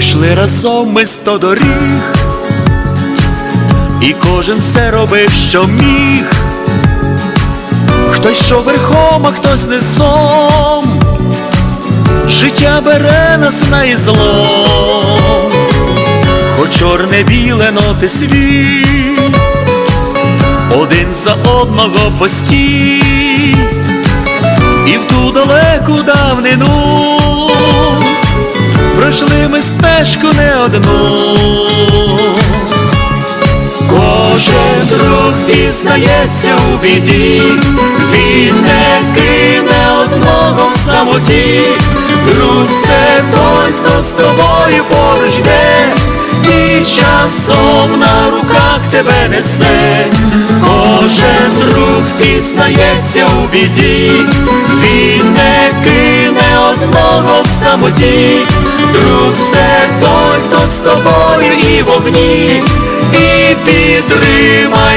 Пройшли разом ми сто доріг, і кожен все робив, що міг. Хтось йшов верхом, а хтось низом. Життя бере нас на ізлом, хоч чорне біле ноти світ, один за одного постій, і в ту далеку давнину пройшли ми стежку не одну. Кожен друг пізнається у біді, він не кине одного в самоті. Друг це той, хто з тобою поруч йде, і часом на руках тебе несе. Кожен друг пізнається у біді, він не кине одного в самоті. Друг це той, хто з тобою і в огні, і підтримає